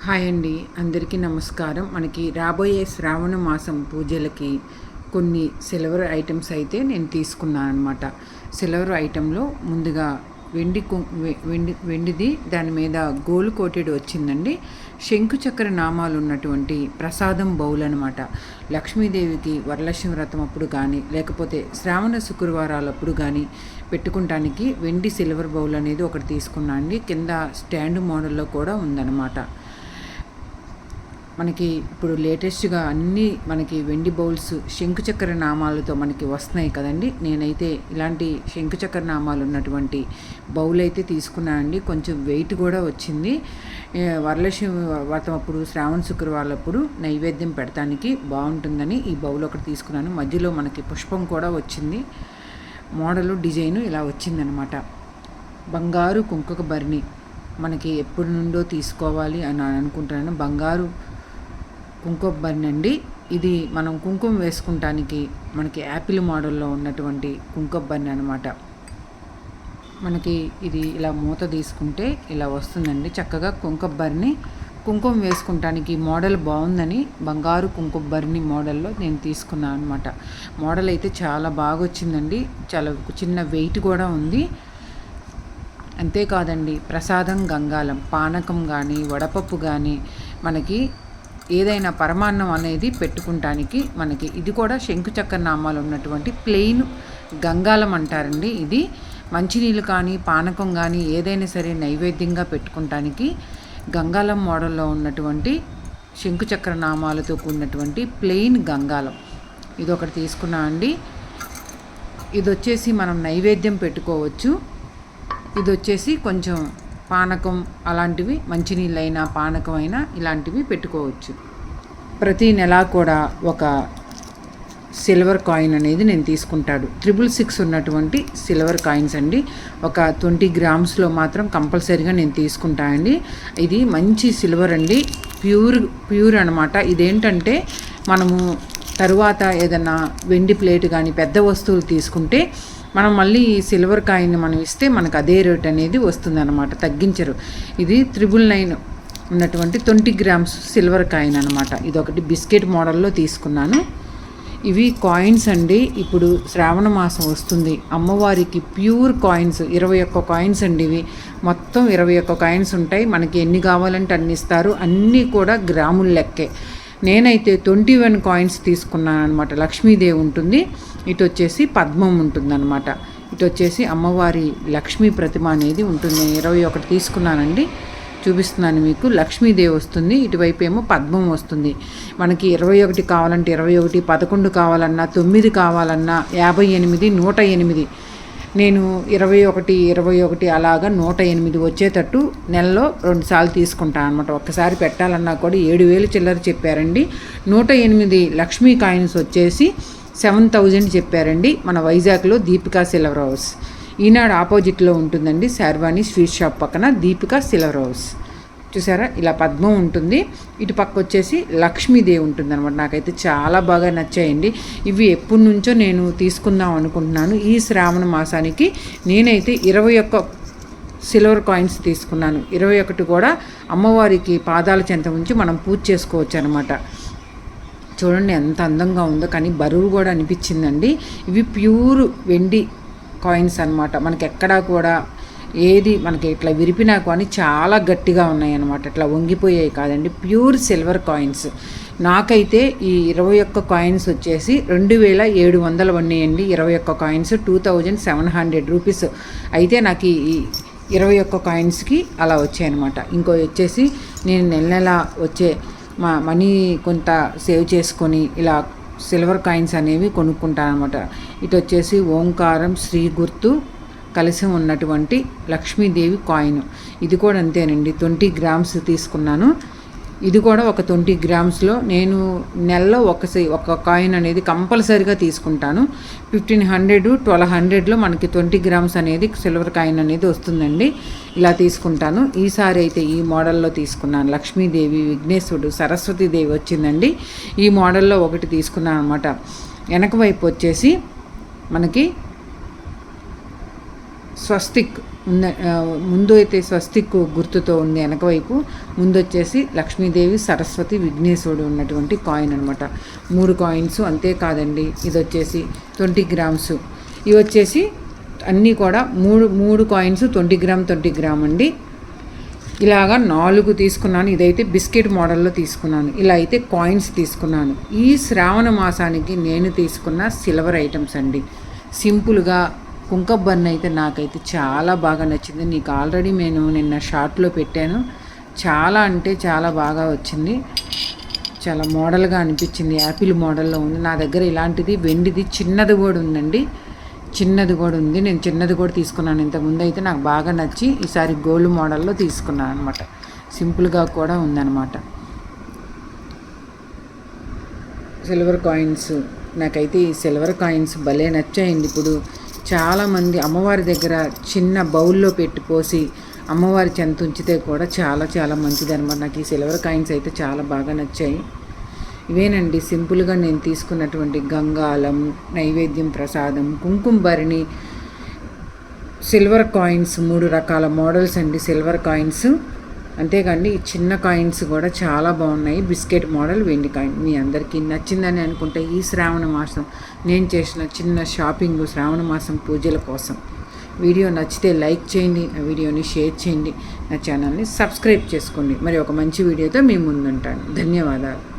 Hi అండి. అందరికీ నమస్కారం. మనకి రాబోయే శ్రావణ మాసం పూజలకి కొన్ని సిల్వర్ ఐటమ్స్ అయితే నేను తీసుకున్నాను అనమాట సిల్వర్ ఐటెంలో ముందుగా వెండి కు- వెండి వెండిది దాని మీద గోల్ కోటెడ్ వచ్చిందండి. శంకు చక్ర నామాలు ఉన్నటువంటి ప్రసాదం బౌల్ అనమాట లక్ష్మీదేవికి వరలక్ష్మి వ్రతం అప్పుడు కానీ లేకపోతే శ్రావణ శుక్రవారాలప్పుడు కానీ పెట్టుకుంటానికి వెండి సిల్వర్ బౌల్ అనేది ఒకటి తీసుకున్నా అండి. కింద స్టాండ్ మోడల్లో కూడా ఉందన్నమాట. మనకి ఇప్పుడు లేటెస్ట్గా అన్నీ మనకి వెండి బౌల్స్ శంకుచక్ర నామాలతో మనకి వస్తున్నాయి కదండి. నేనైతే ఇలాంటి శంకుచక్ర నామాలు ఉన్నటువంటి బౌల్ అయితే తీసుకున్నానండి కొంచెం వెయిట్ కూడా వచ్చింది. వరలక్ష్మి వ్రతం అప్పుడు శ్రావణ శుక్రవారాలప్పుడు నైవేద్యం పెడతానికి బాగుంటుందని ఈ బౌల్ ఒకటి తీసుకున్నాను. మధ్యలో మనకి పుష్పం కూడా వచ్చింది. మోడలు డిజైను ఇలా వచ్చిందనమాట. బంగారు కుంకుక భరణి మనకి ఎప్పటి నుండో తీసుకోవాలి అని అనుకుంటున్నాను. బంగారు కుంకుమ భరణి అండి ఇది మనం కుంకుమ వేసుకుంటానికి మనకి యాపిల్ మోడల్లో ఉన్నటువంటి కుంకుమ భరణి అనమాట మనకి ఇది ఇలా మూత తీసుకుంటే ఇలా వస్తుందండి. చక్కగా కుంకుమ భరణి కుంకుమ వేసుకుంటానికి ఈ మోడల్ బాగుందని బంగారు కుంకుమ భరణి మోడల్లో నేను తీసుకున్నాను అనమాట మోడల్ అయితే చాలా బాగా వచ్చిందండి చాలా చిన్న వెయిట్ కూడా ఉంది. అంతేకాదండి ప్రసాదం గంగాలం పానకం కానీ వడపప్పు కానీ మనకి ఏదైనా పరమాన్నం అనేది పెట్టుకుంటానికి మనకి ఇది కూడా శంకుచక్ర నామాలు ఉన్నటువంటి ప్లెయిన్ గంగాలం అంటారండి ఇది. మంచినీళ్ళు కానీ పానకం కానీ ఏదైనా సరే నైవేద్యంగా పెట్టుకుంటానికి గంగాలం మోడల్లో ఉన్నటువంటి శంకుచక్ర నామాలతో కూడినటువంటి ప్లెయిన్ గంగాలం ఇది ఒకటి తీసుకున్నా అండి. ఇది వచ్చేసి మనం నైవేద్యం పెట్టుకోవచ్చు. ఇది వచ్చేసి కొంచెం పానకం అలాంటివి మంచినీళ్ళైనా పానకం అయినా ఇలాంటివి పెట్టుకోవచ్చు. ప్రతి నెల కూడా ఒక సిల్వర్ కాయిన్ అనేది నేను తీసుకుంటాడు. త్రిబుల్ సిక్స్ ఉన్నటువంటి సిల్వర్ కాయిన్స్ అండి. ఒక ట్వంటీ గ్రామ్స్లో మాత్రం కంపల్సరీగా నేను తీసుకుంటానండి ఇది మంచి సిల్వర్ అండి. ప్యూర్ ప్యూర్ అనమాట ఇదేంటంటే మనము తరువాత ఏదైనా వెండి ప్లేట్ కానీ పెద్ద వస్తువులు తీసుకుంటే మనం మళ్ళీ ఈ సిల్వర్ కాయిన్ మనం ఇస్తే మనకు అదే రేట్ అనేది వస్తుంది అనమాట తగ్గించరు. ఇది త్రిబుల్ నైన్ ఉన్నటువంటి ట్వంటీ గ్రామ్స్ సిల్వర్ కాయిన్ అనమాట ఇది ఒకటి బిస్కెట్ మోడల్లో తీసుకున్నాను. ఇవి కాయిన్స్ అండి. ఇప్పుడు శ్రావణ మాసం వస్తుంది. అమ్మవారికి ప్యూర్ కాయిన్స్ ఇరవై ఒక్క కాయిన్స్ అండి ఇవి. మొత్తం ఇరవై ఒక్క కాయిన్స్ ఉంటాయి. మనకి ఎన్ని కావాలంటే అన్ని ఇస్తారు. అన్నీ కూడా గ్రాముల లెక్కే. నేనైతే ట్వంటీ వన్ కాయిన్స్ తీసుకున్నాను అనమాట లక్ష్మీదేవి ఉంటుంది. ఇటు వచ్చేసి పద్మం ఉంటుందన్నమాట. ఇటు వచ్చేసి అమ్మవారి లక్ష్మీ ప్రతిమ అనేది ఉంటుంది. నేను ఇరవై ఒకటి తీసుకున్నానండి. చూపిస్తున్నాను మీకు. లక్ష్మీదేవి వస్తుంది. ఇటువైపు ఏమో పద్మం వస్తుంది. మనకి ఇరవై ఒకటి కావాలంటే ఇరవై ఒకటి పదకొండు కావాలన్నా తొమ్మిది కావాలన్నా యాభై ఎనిమిది నూట ఎనిమిది నేను ఇరవై ఒకటి ఇరవై ఒకటి అలాగా నూట ఎనిమిది వచ్చేటట్టు నెలలో రెండుసార్లు తీసుకుంటాను అనమాట ఒక్కసారి పెట్టాలన్నా కూడా ఏడు వేలు చిల్లర చెప్పారండి. నూట ఎనిమిది లక్ష్మీ కాయిన్స్ వచ్చేసి సెవెన్ థౌజండ్ చెప్పారండి మన వైజాగ్లో దీపికా సిల్వర్ హౌస్. ఈనాడు ఆపోజిట్లో ఉంటుందండి శార్వాణి స్వీట్ షాప్ పక్కన దీపికా సిల్వర్ హౌస్. చూసారా? ఇలా పద్మం ఉంటుంది. ఇటు పక్క వచ్చేసి లక్ష్మీదేవి ఉంటుంది అనమాట నాకైతే చాలా బాగా నచ్చాయండి. ఇవి ఎప్పటి నుంచో నేను తీసుకుందాం అనుకుంటున్నాను. ఈ శ్రావణ మాసానికి నేనైతే ఇరవై ఒక్క సిల్వర్ కాయిన్స్ తీసుకున్నాను. ఇరవై ఒకటి కూడా అమ్మవారికి పాదాల చెంత ఉంచి మనం పూజ చేసుకోవచ్చు అనమాట చూడండి ఎంత అందంగా ఉందో కానీ బరువు కూడా అనిపించిందండి. ఇవి ప్యూర్ వెండి కాయిన్స్ అన్నమాట. మనకి ఎక్కడా కూడా ఏది మనకి ఇట్లా విరిపినా కానీ చాలా గట్టిగా ఉన్నాయి అన్నమాట ఇట్లా వంగిపోయాయి కాదండి. Pure silver coins. నాకైతే ఈ ఇరవై ఒక్క కాయిన్స్ వచ్చేసి రెండు వేల ఏడు వందలు ఉన్నాయండి ఇరవై ఒక్క coins two thousand seven hundred rupees. అయితే నాకు ఈ ఇరవై ఒక్క కాయిన్స్కి అలా వచ్చాయన్నమాట. ఇంకో వచ్చేసి నేను నెల నెల వచ్చే మా మనీ కొంత సేవ్ చేసుకొని ఇలా సిల్వర్ కాయిన్స్ అనేవి కొనుక్కుంటాను అనమాట ఇటు వచ్చేసి ఓంకారం శ్రీ గుర్తు కలిసి ఉన్నటువంటి లక్ష్మీదేవి కాయిన్ ఇది కూడా అంతేనండి. ట్వంటీ గ్రామ్స్ తీసుకున్నాను. ఇది కూడా ఒక ట్వంటీ గ్రామ్స్లో నేను నెలలో ఒకసారి ఒక కాయిన్ అనేది కంపల్సరీగా తీసుకుంటాను. ఫిఫ్టీన్ హండ్రెడ్ ట్వెల్వ్ హండ్రెడ్లో మనకి ట్వంటీ గ్రామ్స్ అనేది సిల్వర్ కాయిన్ అనేది వస్తుందండి. ఇలా తీసుకుంటాను. ఈసారి అయితే ఈ మోడల్లో తీసుకున్నాను. లక్ష్మీదేవి విఘ్నేశ్వరుడు సరస్వతీదేవి వచ్చిందండి. ఈ మోడల్లో ఒకటి తీసుకున్నాను అనమాట వెనక వైపు వచ్చేసి మనకి స్వస్తిక్ ఉన్న ముందు అయితే స్వస్తిక్ గుర్తుతో ఉంది వెనకవైపు ముందు వచ్చేసి లక్ష్మీదేవి సరస్వతి విఘ్నేశ్వరుడు ఉన్నటువంటి కాయిన్ అనమాట మూడు కాయిన్స్ అంతేకాదండి ఇది వచ్చేసి ట్వంటీ గ్రామ్స్. ఇవి వచ్చేసి అన్నీ కూడా మూడు మూడు coins twenty gram twenty gram అండి. ఇలాగా నాలుగు తీసుకున్నాను. ఇదైతే బిస్కెట్ మోడల్లో తీసుకున్నాను. ఇలా అయితే కాయిన్స్ తీసుకున్నాను. ఈ శ్రావణ మాసానికి నేను తీసుకున్న సిల్వర్ ఐటమ్స్ అండి. సింపుల్గా కుంకబన్ అయితే నాకైతే చాలా బాగా నచ్చింది. నీకు ఆల్రెడీ నేను నిన్న షార్ట్లో పెట్టాను. చాలా అంటే చాలా బాగా వచ్చింది. చాలా మోడల్గా అనిపించింది. యాపిల్ మోడల్లో ఉంది. నా దగ్గర ఇలాంటిది వెండిది చిన్నది కూడా ఉందండి. చిన్నది కూడా ఉంది. నేను చిన్నది కూడా తీసుకున్నాను. ఇంతకుముందు అయితే నాకు బాగా నచ్చి ఈసారి గోల్డ్ మోడల్లో తీసుకున్నాను అనమాట సింపుల్గా కూడా ఉందన్నమాట. సిల్వర్ కాయిన్స్ నాకైతే ఈ సిల్వర్ కాయిన్స్ భలే నచ్చాయండి. ఇప్పుడు చాలామంది అమ్మవారి దగ్గర చిన్న బౌల్లో పెట్టి పోసి అమ్మవారి చెంత ఉంచితే కూడా చాలా చాలా మంచిది అనమాట నాకు ఈ సిల్వర్ కాయిన్స్ అయితే చాలా బాగా నచ్చాయి. ఇవేనండి సింపుల్గా నేను తీసుకున్నటువంటి గంగాలం నైవేద్యం ప్రసాదం కుంకుమ భరిణి సిల్వర్ కాయిన్స్ మూడు రకాల మోడల్స్ అండి. సిల్వర్ కాయిన్స్ అంతేకాండి ఈ చిన్న కాయిన్స్ కూడా చాలా బాగున్నాయి. బిస్కెట్ మోడల్ వెండి కాయిన్. మీ అందరికీ నచ్చిందని అనుకుంటే ఈ శ్రావణ మాసం నేను చేసిన చిన్న షాపింగ్ శ్రావణ మాసం పూజల కోసం. వీడియో నచ్చితే లైక్ చేయండి నా వీడియోని షేర్ చేయండి నా ఛానల్ని సబ్స్క్రైబ్ చేసుకోండి. మరి ఒక మంచి వీడియోతో మీ ముందుంటాను. ధన్యవాదాలు.